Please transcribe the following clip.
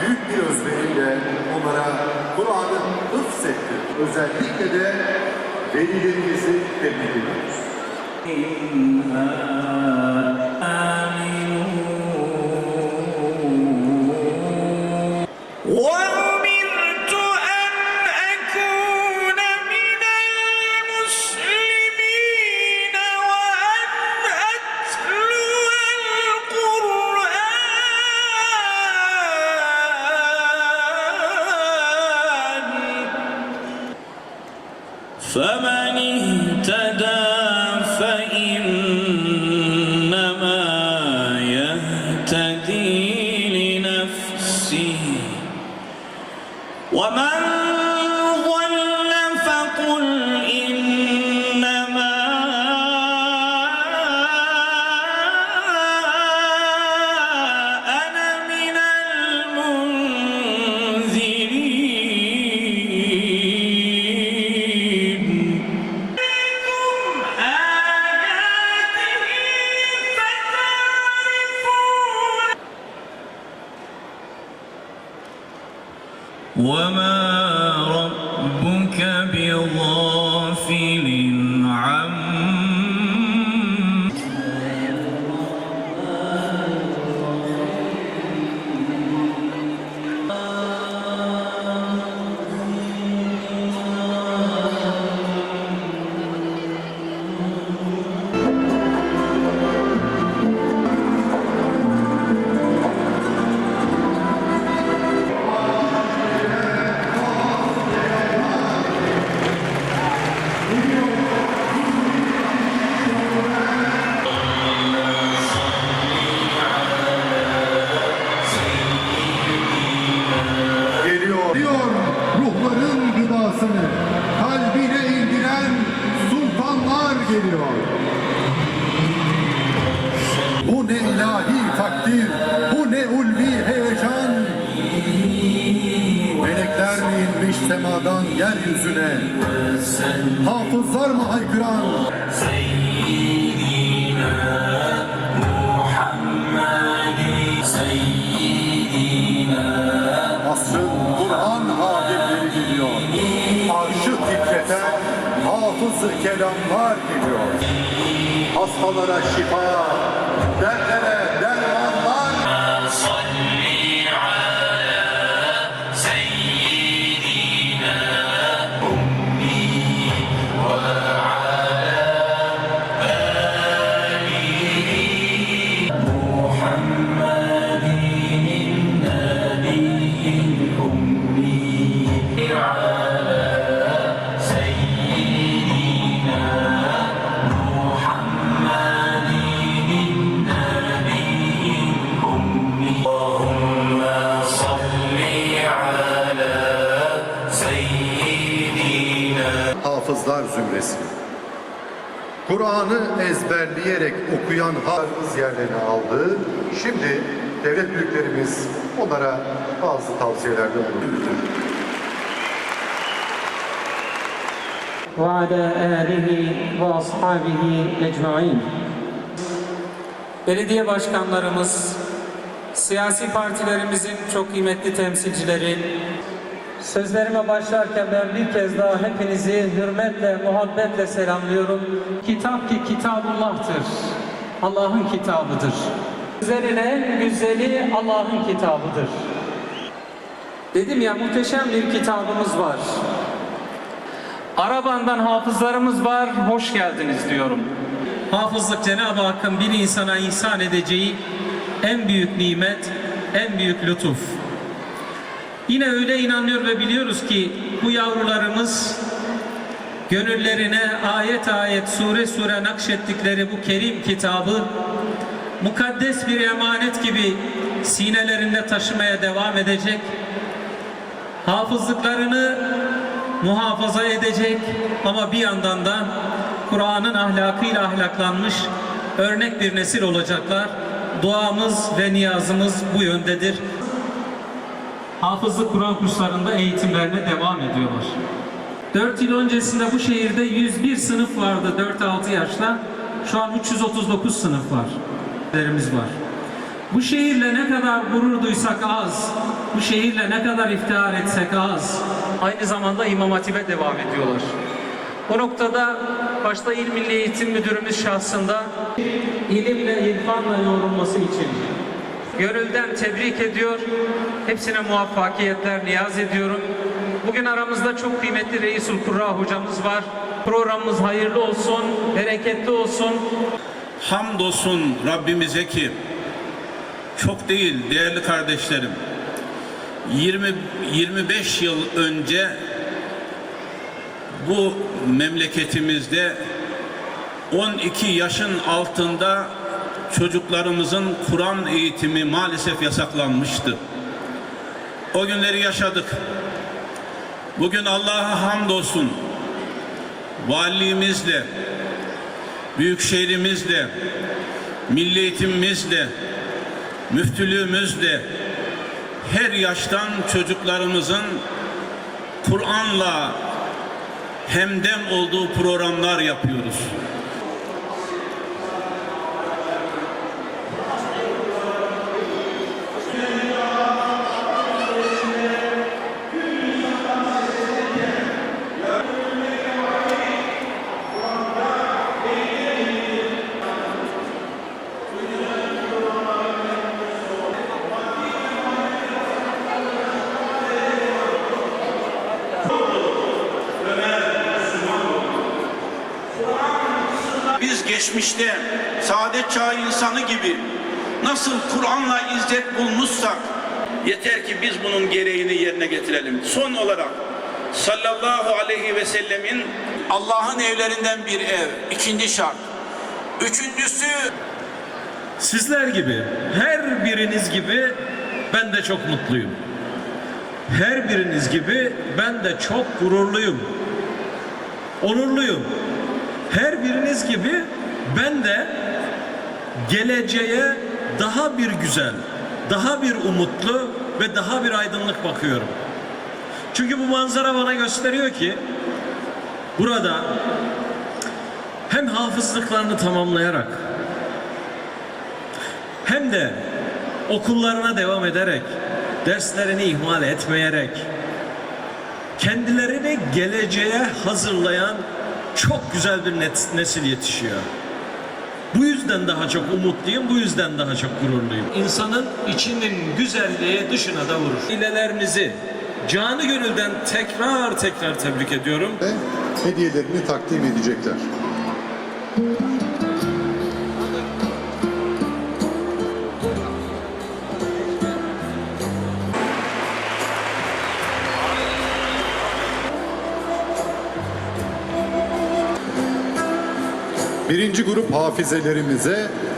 büyük bir özveriyle onlara Kur'an'ı hıfzetti. Özellikle de velilerimizi tebrik ediyoruz. فمن اهتدى فإنما يهتدي لنفسه. ومن وما ruhların gıdasını kalbine indiren sultanlar geliyor. Bu ne ilahi takdir, bu ne ulvi heyecan. Melekler mi inmiş semadan yeryüzüne? Hafızlar mı haykıran? Asrın geliyor. Arşı titreten hafız kelamlar geliyor. Hastalara şifa, dertlere dermanlar. Hafızlar zümresi. Kur'an'ı ezberleyerek okuyan hafız yerlerini aldı. Şimdi devlet büyüklerimiz onlara bazı tavsiyelerde bulundu. وعلى آله وأصحابه أجمعين Belediye başkanlarımız, siyasi partilerimizin çok kıymetli temsilcileri, Sözlerime başlarken ben bir kez daha hepinizi hürmetle, muhabbetle selamlıyorum. Kitap ki kitabullah'tır. Allah'ın kitabıdır. Güzelin en güzeli Allah'ın kitabıdır. Dedim ya muhteşem bir kitabımız var. Arabandan hafızlarımız var, hoş geldiniz diyorum. Hafızlık Cenab-ı Hakk'ın bir insana ihsan edeceği en büyük nimet, en büyük lütuf. Yine öyle inanıyor ve biliyoruz ki bu yavrularımız gönüllerine ayet ayet sure sure nakşettikleri bu kerim kitabı mukaddes bir emanet gibi sinelerinde taşımaya devam edecek. Hafızlıklarını muhafaza edecek ama bir yandan da Kur'an'ın ahlakıyla ahlaklanmış örnek bir nesil olacaklar. Duamız ve niyazımız bu yöndedir. Hafızlık Kur'an kurslarında eğitimlerine devam ediyorlar. 4 yıl öncesinde bu şehirde 101 sınıf vardı 4-6 yaşta. Şu an 339 sınıf var. Derimiz var. Bu şehirle ne kadar gurur duysak az, bu şehirle ne kadar iftihar etsek az. Aynı zamanda İmam Hatip'e devam ediyorlar. Bu noktada başta İl Milli Eğitim Müdürümüz şahsında ilimle, irfanla yoğrulması için gönülden tebrik ediyor. Hepsine muvaffakiyetler niyaz ediyorum. Bugün aramızda çok kıymetli Reisul Kurra hocamız var. Programımız hayırlı olsun, bereketli olsun. Hamdolsun Rabbimize ki çok değil değerli kardeşlerim 20 25 yıl önce bu memleketimizde 12 yaşın altında çocuklarımızın Kur'an eğitimi maalesef yasaklanmıştı. O günleri yaşadık. Bugün Allah'a hamdolsun valiliğimizle, büyükşehirimizle, milli eğitimimizle, müftülüğümüzle her yaştan çocuklarımızın Kur'an'la hemdem olduğu programlar yapıyoruz. Biz geçmişte saadet çağı insanı gibi nasıl Kur'an'la izzet bulmuşsak yeter ki biz bunun gereğini yerine getirelim. Son olarak sallallahu aleyhi ve sellemin Allah'ın evlerinden bir ev. ikinci şart. Üçüncüsü Sizler gibi, her biriniz gibi ben de çok mutluyum. Her biriniz gibi ben de çok gururluyum. Onurluyum. Her biriniz gibi ben de geleceğe daha bir güzel, daha bir umutlu ve daha bir aydınlık bakıyorum. Çünkü bu manzara bana gösteriyor ki burada hem hafızlıklarını tamamlayarak hem de okullarına devam ederek, derslerini ihmal etmeyerek, kendilerini geleceğe hazırlayan çok güzel bir nesil yetişiyor. Bu yüzden daha çok umutluyum, bu yüzden daha çok gururluyum. İnsanın içinin güzelliği dışına da vurur. Ailelerinizi canı gönülden tekrar tekrar tebrik ediyorum. Ve hediyelerini takdim edecekler. Birinci grup hafizelerimize